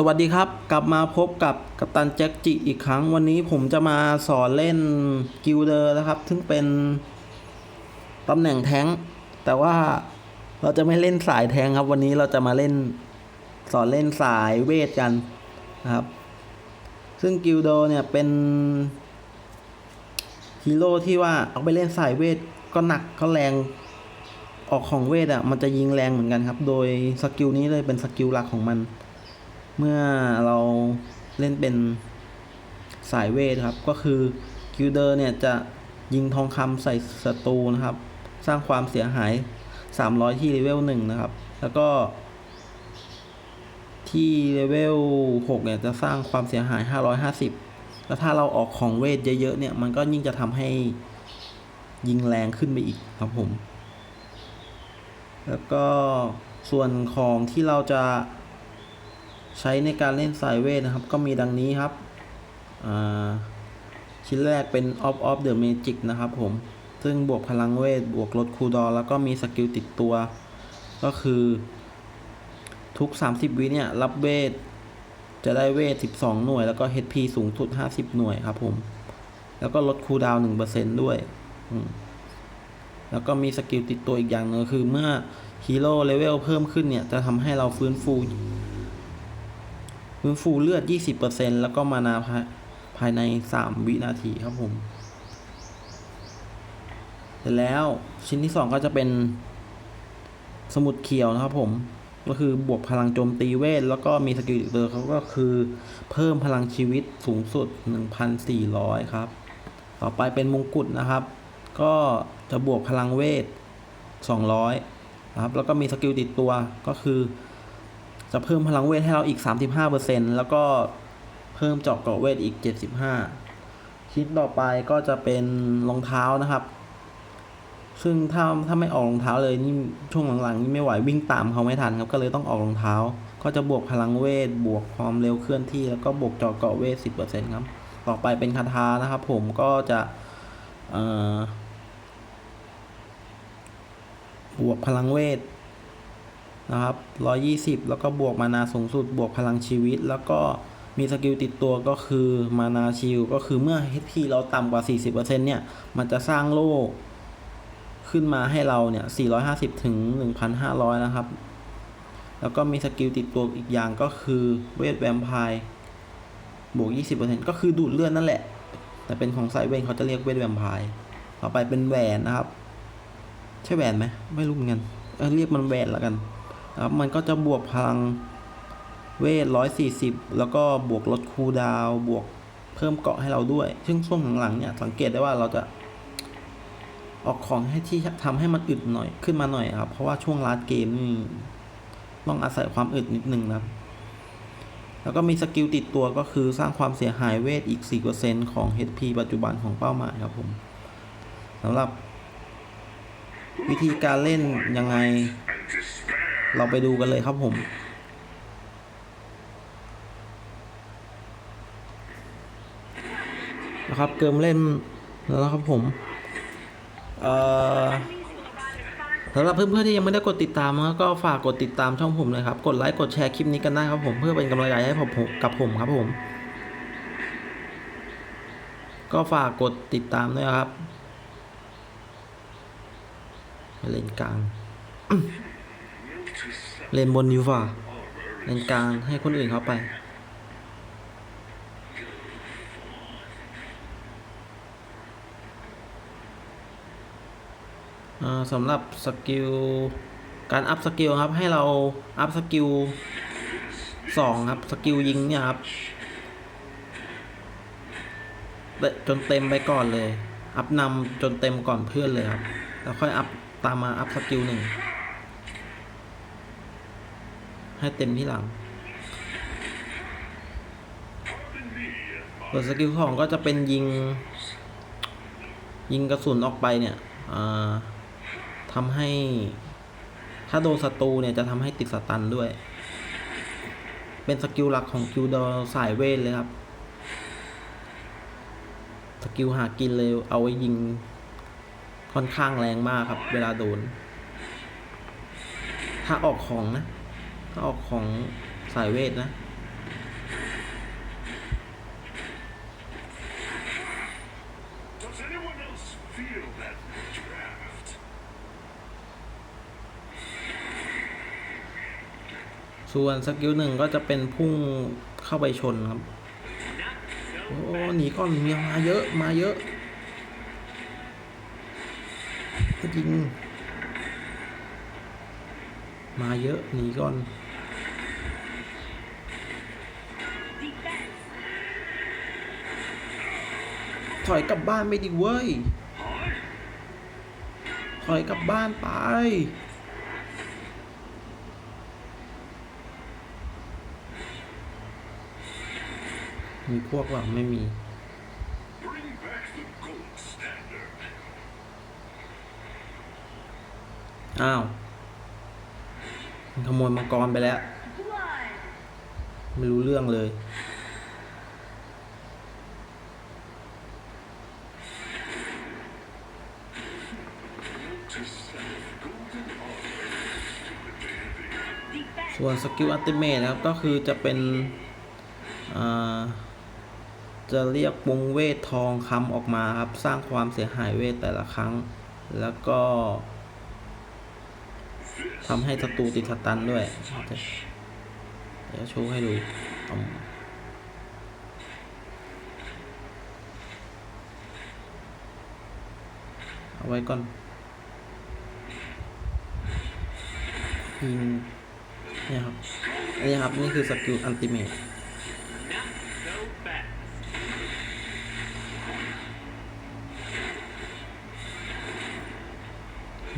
สวัสดีครับกลับมาพบกับกัปตันแจ็คจิอีกครั้งวันนี้ผมจะมาสอนเล่นกิลเดอร์นะครับ ซึ่งเป็นตำแหน่งแท้งค์แต่ว่าเราจะไม่เล่นสายแทงครับ วันนี้เราจะมาเล่นสอนเล่นสายเวทกันนะครับ ซึ่งกิลโดเนี่ยเป็นฮีโร่ที่ว่าเอาไปเล่นสายเวทก็หนักก็แรงออกของเวทอะมันจะยิงแรงเหมือนกันครับ โดยสกิลนี้เลยเป็นสกิลหลักของมัน เมื่อเราเล่นเป็นสายเวทครับ ก็คือคิวเดอร์เนี่ยจะยิงทองคำใส่ศัตรูนะครับ สร้างความเสียหาย 300 ที่เลเวล1นะครับ แล้วก็ ที่เลเวล6เนี่ยจะสร้างความเสียหาย 550 แล้วถ้าเราออกของเวทเยอะๆเนี่ย มันก็ยิ่งจะทำให้ยิงแรงขึ้นไปอีกครับผม แล้วก็ส่วนของที่เราจะ ใช้ในการเล่นสายเวทนะครับ ก็มีดังนี้ครับ ชิ้นแรกเป็น Off of the Magic นะครับผม ซึ่งบวกพลังเวท บวกลดคูดาวน์แล้วก็มีสกิลติดตัว ก็คือทุก 30 วิเนี่ย รับเวท จะได้เวท 12 หน่วย แล้วก็ HP สูงสุด 50 หน่วยครับผม แล้วก็ลดคูดาวน์1%ด้วย แล้วก็มีสกิลติดตัวอีกอย่างนึงคือเมื่อฮีโร่เลเวลเพิ่มขึ้นเนี่ย จะทำให้เราฟื้นฟู ฟื้นฟูเลือด 20%แล้วก็มานาภายภายใน 3 วินาทีครับผมเสร็จแล้วชิ้นที่ 2 ก็จะเป็นสมุดเขียวนะครับผมก็คือบวกพลังโจมตีเวท แล้วก็มีสกิลอีกตัวเขาก็คือเพิ่มพลังชีวิตสูงสุด 1,400 ครับ ต่อไปเป็นมงกุฎนะครับ ก็จะบวกพลังเวท 200 นะครับ แล้วก็มีสกิลติดตัวก็คือ จะเพิ่มพลังเวทให้เราอีก 35%แล้วก็เพิ่มเจาะเกราะเวทอีก 75 ชิ้นต่อไปก็จะเป็นรองเท้านะครับ ซึ่งถ้าถ้าไม่ออกรองเท้าเลยนี่ช่วงหลังๆนี่ไม่ไหววิ่งตามเขาไม่ทันครับก็เลยต้องออกรองเท้า ก็จะบวกพลังเวทบวกความเร็วเคลื่อนที่ แล้วก็บวกเจาะเกราะเวท 10%ครับ ต่อไปเป็นคาถานะครับ ผมก็จะบวกพลังเวท นะครับ 120 แล้วก็บวกมานาสูงสุด บวกพลังชีวิต แล้วก็มีสกิลติดตัวก็คือมานาชิลก็คือเมื่อ HP เราต่ำกว่า 40%เนี่ย มันจะสร้างโล่ขึ้นมาให้เราเนี่ย 450 ถึง 1,500 นะครับ แล้วก็มีสกิลติดตัวอีกอย่างก็คือเวทแวมไพร์บวก 20%ก็คือดูดเลือดนั่นแหละ แต่เป็นของสายเวนเขาจะเรียกเวทแวมไพร์ต่อไปเป็นแหวนนะครับ ใช่แหวนไหมไม่รู้เหมือนกันเเรียกมันแหวนแล้วกัน ครับมันก็จะบวกพลังเวทร้อยสี่สิบแล้วก็บวกลดคูดาวบวกเพิ่มเกาะให้เราด้วย ซึ่งช่วงหลังๆเนี่ยสังเกตได้ว่าเราจะ ออกของให้ที่ทำให้มันอึดหน่อยขึ้นมาหน่อยครับ เพราะว่าช่วงลาดเกมนี่ต้องอาศัยความอึดนิดนึงนะแล้วก็มีสกิลติดตัวก็คือสร้างความเสียหายเวทอีก 4%ของ HP ปัจจุบันของเป้าหมายครับผมสำหรับวิธีการเล่นยังไง เราไปดูกันเลยครับผมนะครับเกิมเล่นแล้วนะครับผมเอ่อสำหรับเพื่อนๆที่ยังไม่ได้กดติดตามก็ฝากกดติดตามช่องผมเลยครับ กดไลค์กดแชร์คลิปนี้กันได้ครับผมเพื่อเป็นกำลังใจให้ผมกับผมครับผม ก็ฝากกดติดตามด้วยครับเล่นกลาง เล่นบนดีกว่าเล่นกลางให้คนอื่นเขาไปอ่าสำหรับสกิลการอัพสกิลครับให้เราอัพสกิลสองครับสกิลยิงเนี่ยครับเตะจนเต็มไปก่อนเลย อัพนำจนเต็มก่อนเพื่อนเลยครับ แล้วค่อยอัพตามมาอัพสกิลหนึ่ง ให้เต็มที่หลังส่วนสกิลสองก็จะเป็นยิง ยิงกระสุนออกไปเนี่ยอ่าทำให้ ถ้าโดนศัตรูเนี่ยจะทำให้ติดสตันด้วย เป็นสกิลหลักของคิวดอสายเวทเลยครับ สกิลหากินเลยเอาไว้ยิงค่อนข้างแรงมากครับ เวลาโดน ถ้าออกของนะ ออกของสายเวทนะ ส่วนสกิลหนึ่งก็จะเป็นพุ่งเข้าไปชนครับ โอ้หนีก้อนมีมาเยอะมาเยอะจริงมาเยอะหนีก้อน ถอยกลับบ้านไม่ดีเว้ย ถอยกลับบ้านไป มีพวกเราไม่มีอ้าวขโมยมังกรไปแล้ว ไม่รู้เรื่องเลย ส่วนสกิลอัลติเมทนะครับก็คือจะเป็นจะเรียกวงเวททองคำออกมาครับ สร้างความเสียหายเวทแต่ละครั้ง แล้วก็ทำให้ศัตรูติดสตันด้วย เดี๋ยวโชว์ให้ดูเอาไว้ก่อนยิง นี่ครับอันนี้ครับ นี่คือสกิลอันติเมท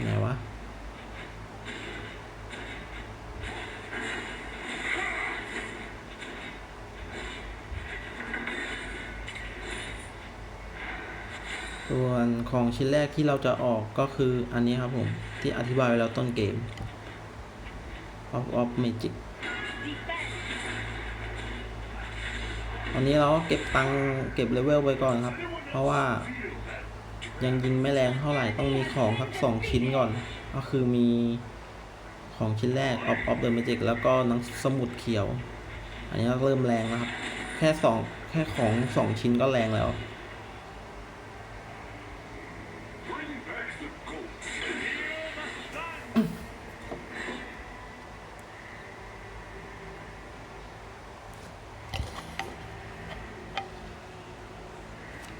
ไหนวะส่วนของชิ้นแรกที่เราจะออกก็คืออันนี้ครับผม ที่อธิบายไว้แล้วต้นเกม of of magic ตอนนี้เราก็เก็บตังเก็บเลเวลไว้ก่อนครับ เพราะว่ายังยิงไม่แรงเท่าไหร่ต้องมีของสักสองชิ้นก่อน ก็คือมีของชิ้นแรก of of the magic แล้วก็นังสมุดเขียว อันนี้ก็เริ่มแรงแล้วครับ แค่สองแค่ของสองชิ้นก็แรงแล้ว Bring back the gold.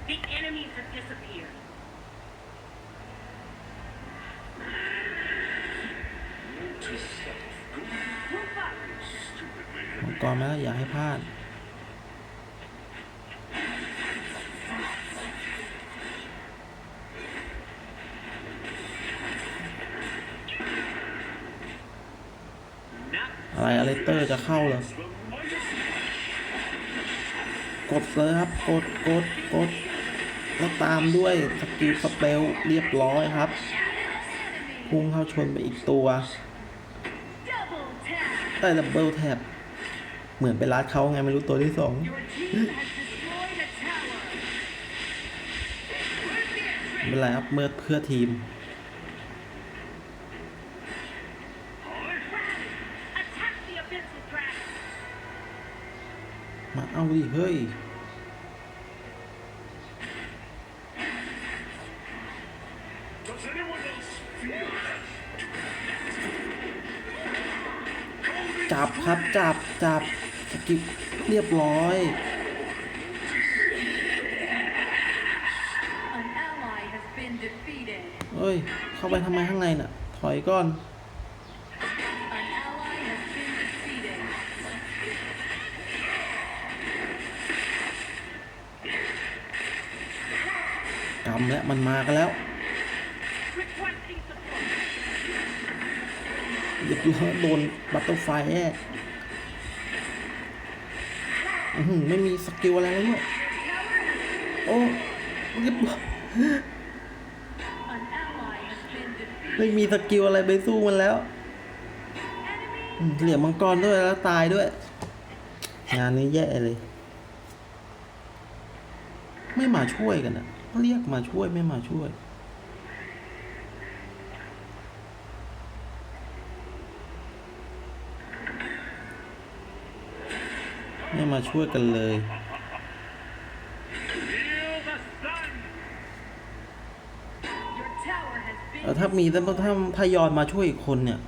The enemies have disappeared. To self, golden Move up. stupidly มังกรมาแล้วอย่าให้พลาด Not อะไรอะไรเตอร์จะเข้าเหรอกดเลยครับ กดกดกดแล้วตามด้วยสกิลสเปลเรียบร้อยครับ พุ่งเข้าชนไปอีกตัวได้ดับเบิลแท็บเหมือนไปรัดเขาไงไม่รู้ตัวที่สองไม่เป็นไรครับเมื่อเพื่อทีม มาเอาดิ เฮ้ย จับครับ จับ จับสกิลเรียบร้อย เอ้ย เข้าไปทำไมข้างในน่ะ ถอยก่อน มันมากันแล้วเรียบร้อยโดนบัตเตอร์ไฟแย่ไม่มีสกิลอะไรแล้วเนี่ยโอ้เรียบร้อยไม่มีสกิลอะไรไปสู้มันแล้ว เหลี่ยมมังกรด้วยแล้วตายด้วย งานนี้แย่เลย ไม่มาช่วยกันอะ เรียกมาช่วยไม่มาช่วย ไม่มาช่วยกันเลยเออถ้ามีถ้าถ้าถ้ายอนมาช่วยอีกคนเนี่ย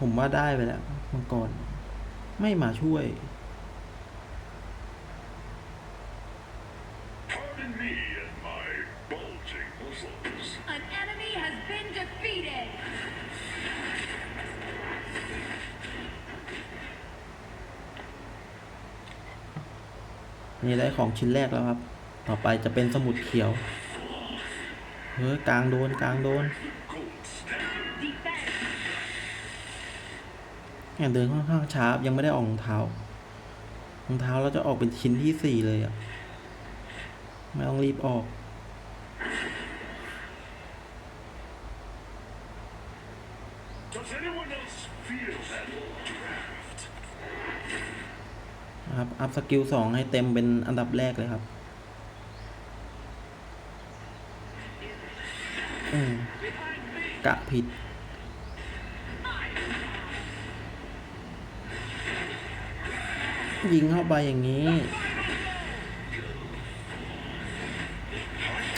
ผมว่าได้ไปแล้วมังกรไม่มาช่วย นี่ได้ของชิ้นแรกแล้วครับ ต่อไปจะเป็นสมุดเขียว เฮ้ยกลางโดนกลางโดนเนี่ยเดินค่อนข้างช้ายังไม่ได้ออกรองเท้ารองเท้าเราจะออกเป็นชิ้นที่สี่เลยอะ่ะ ไม่ต้องรีบออก นะครับ อัพสกิลสองให้เต็มเป็นอันดับแรกเลยครับกะผิด ยิงเข้าไปอย่างนี้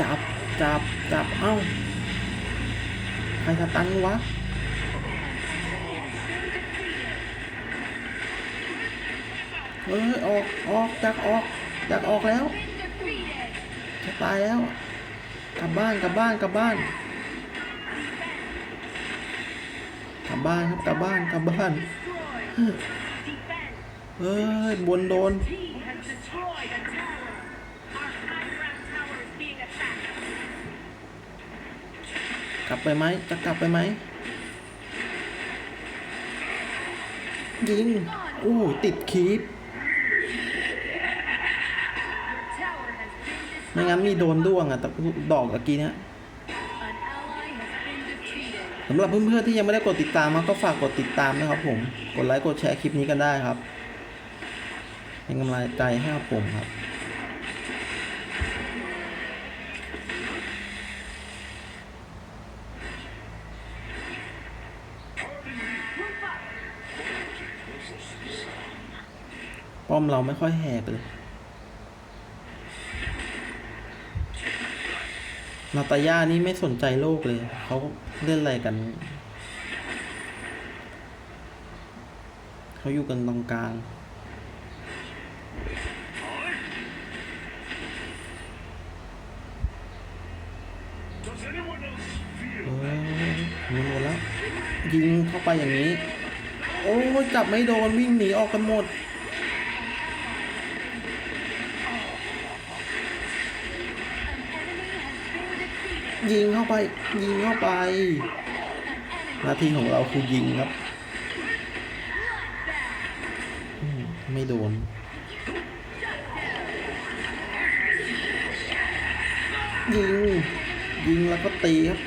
จับ จับ จับ เอ้า ใครสตันวะ เฮ้ยออกออกจากออกจากออกแล้วจะตายแล้ว กลับบ้านกลับบ้านกลับบ้าน กลับบ้านครับกลับบ้านกลับบ้านเฮ้ยบนโดนกลับไปไหมจะกลับไปไหมยิง โอ้ ติดคีป ไม่งั้นมีโดนด้วงอะตะดอกตะกี้เนี้ยสำหรับเพื่อนๆที่ยังไม่ได้กดติดตามก็ฝากกดติดตามนะครับผม กดไลค์กดแชร์คลิปนี้กันได้ครับเป็นกำลังใจให้กับผมครับป้อมเราไม่ค่อยแหกเลย นาตาย่านี่ไม่สนใจโลกเลย เขาเล่นอะไรกัน เขาอยู่กันตรงกลางเออมีหมดแล้ว ยิงเข้าไปอย่างนี้ โอ้จับไม่โดนวิ่งหนีออกกันหมด ยิงเข้าไป ยิงเข้าไป หน้าที่ของเราคือยิงครับ ไม่โดน ยิง ยิงแล้วก็ตีครับ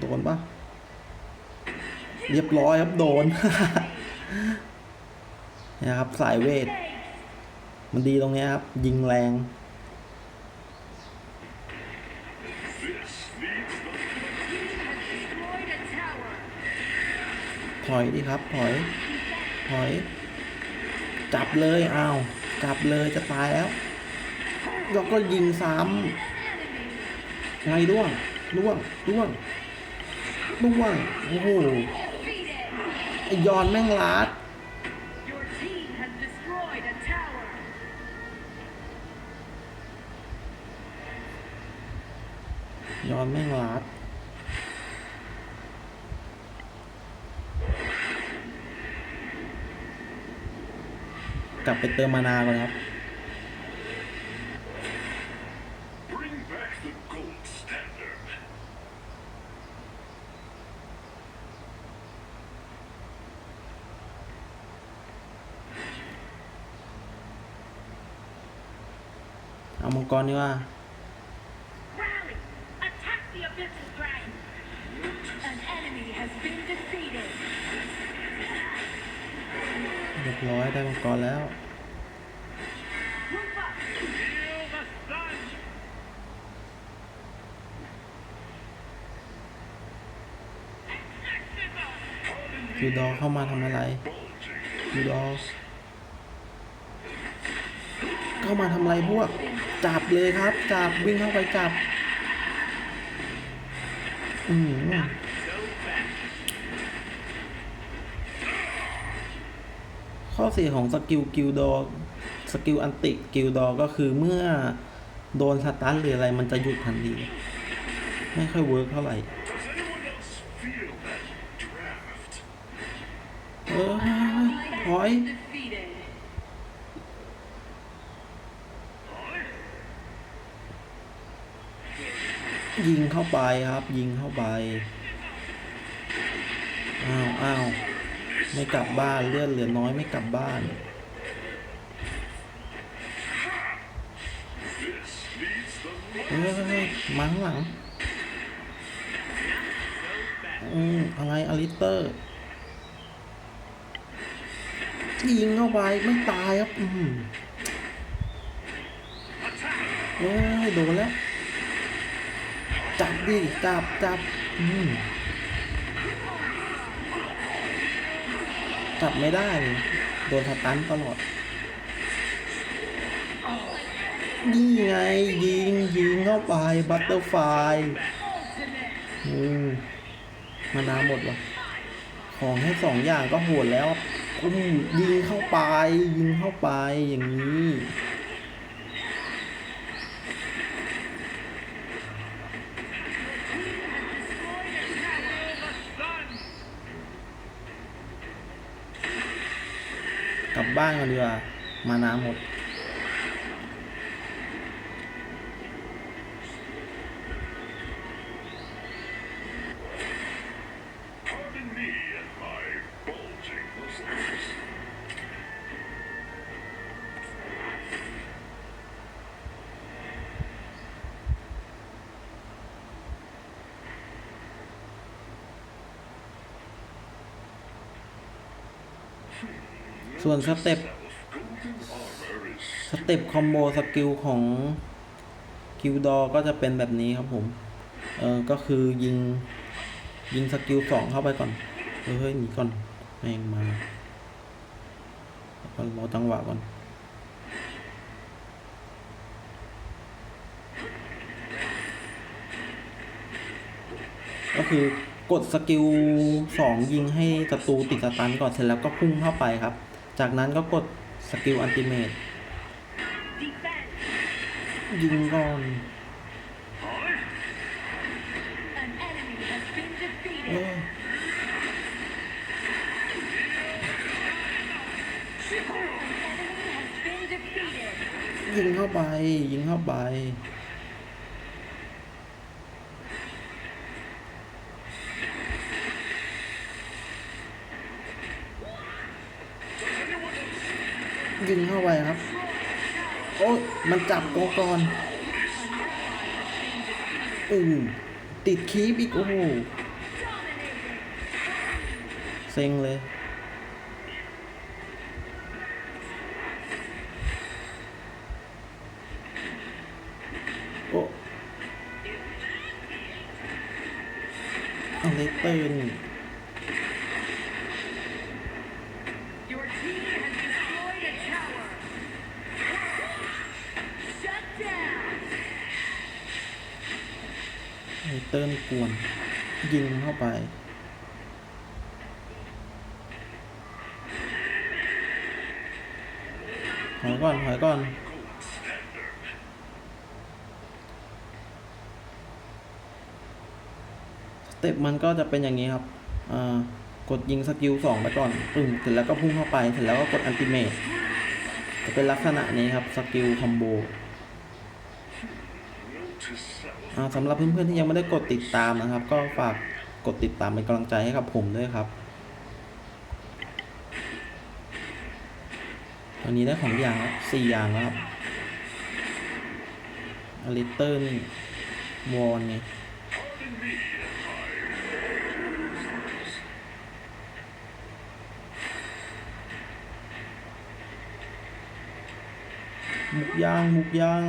โดนปะเรียบร้อยครับโดนนี่ยครับสายเวท มันดีตรงนี้ครับ ยิงแรง ถอยดิครับ ถอย ถอย จับเลยอ้าว จับเลยจะตายแล้วแล้วก็ยิงซ้ำไงด้วงด้วงด้วงด้วงโอ้โหไอยอนแม่งลาด Your team has destroyed a tower. ยอนแม่งลาด กลับไปเติมมานาก่อนครับ ยูดอเข้ามาทำอะไรยูดอเข้ามาทำอะไรพวก จับเลยครับ จับวิ่งเข้าไปจับ อืมข้อเสียของสกิลกิลดอสกิลอันติกกิลดอก็คือเมื่อโดนสตาร์ทหรืออะไรมันจะหยุดทันที ไม่ค่อยเวิร์กเท่าไหร่ ออถอยยิงเข้าไปครับ ยิงเข้าไป อ้าวอ้าวไม่กลับบ้านเลือดเหลือน้อยไม่กลับบ้านเฮ้ยมาข้งหลังอืมอะไรอลิเตอร์ ยิงเข้าไปไม่ตายครับ อืมเอ้ยโดนแล้ว จับดิจับจับอืมจับไม่ได้เลยโดนสตันตลอด นี่ไง ยิงยิงเข้าไป บัตเตอร์ไฟอืมมานาหมดวะของให้สองอย่างก็โหดแล้ว คุณยิงเข้าไปยิงเข้าไปอย่างนี้ กลับบ้านกันดีกว่ามานาหมด ส่วนสเต็ปสเต็ปคอมโบสกิลของกิลดอก็จะเป็นแบบนี้ครับผมเออก็คือยิงยิงสกิลสองเข้าไปก่อนเฮ้ยหนีก่อนแม่งมาก็รอจังหวะก่อนก็คือกดสกิลสองยิงให้ศัตรูติดสตันก่อนเสร็จแล้วก็พุ่งเข้าไปครับ จากนั้นก็กดสกิลอันติเมตยิงก่อนยิงเข้าไป ยิงเข้าไป ยิงเข้าไปครับ โอ้ยมันจับโกก่อนอือติดคีบอีก โอ้โหเซ็งเลย โอ้อะไรเตอร์นี่ อเติ้ลกวน ยิงเข้าไปถอยก่อนถอยก่อน สเต็ปมันก็จะเป็นอย่างนี้ครับ อ่า กดยิงสกิลสองไปก่อนปึ้งเสร็จแล้วก็พุ่งเข้าไป เสร็จแล้วก็กดอันติเมตจะเป็นลักษณะนี้ครับ สกิลคอมโบ note to self. อ่า สำหรับเพื่อนๆที่ยังไม่ได้กดติดตามนะครับ ก็ฝากกดติดตามเป็นกำลังใจให้กับผมด้วยครับตอนนี้ได้ของอย่างสี่อย่างแล้วครับอลิเตอร์นี่วอนไงมุกย่างมุกย่าง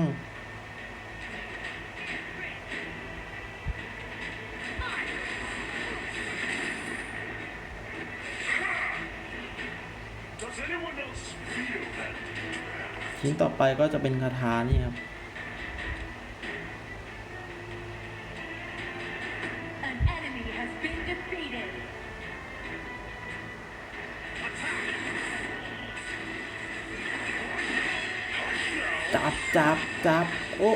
ชิ้ต่อไปก็จะเป็นคาถานี่ครับจับจับจับโอ้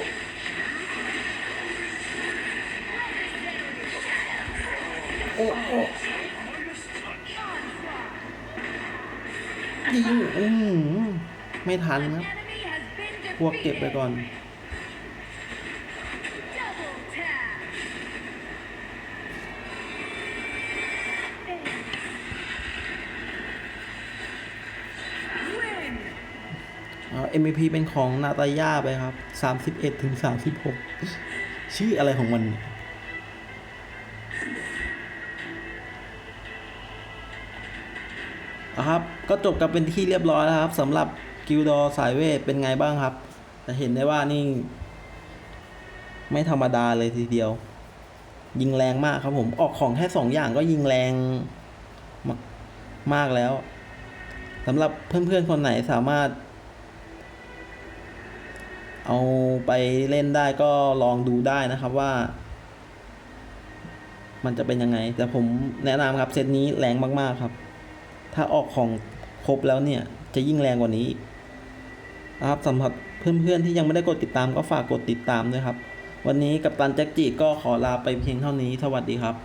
โอ้โอ้ยิงอืม ไม่ทันครับ Enemy has been พวกเก็บไป defeated. ก่อน Double tap. Win. เอา MVP เป็นของนาตาย่าไปครับ 31ถึง36 ชื่ออะไรของมันเนี่ยเอาครับ ก็จบกันเป็นที่เรียบร้อยแล้วครับสำหรับ กิลดอสายเวทเป็นไงบ้างครับ จะเห็นได้ว่านี่ ไม่ธรรมดาเลยทีเดียว ยิงแรงมากครับผม ออกของแค่สองอย่างก็ยิงแรงมากมากแล้วสำหรับเพื่อนๆคนไหนสามารถ เอาไปเล่นได้ก็ลองดูได้นะครับว่า มันจะเป็นยังไง แต่ผมแนะนำครับเซตนี้แรงมากๆครับ ถ้าออกของครบแล้วเนี่ยจะยิ่งแรงกว่านี้อีก นะครับสำหรับเพื่อนๆที่ยังไม่ได้กดติดตามก็ฝากกดติดตามด้วยครับ วันนี้กับตันแจ็คจีก็ขอลาไปเพียงเท่านี้ สวัสดีครับ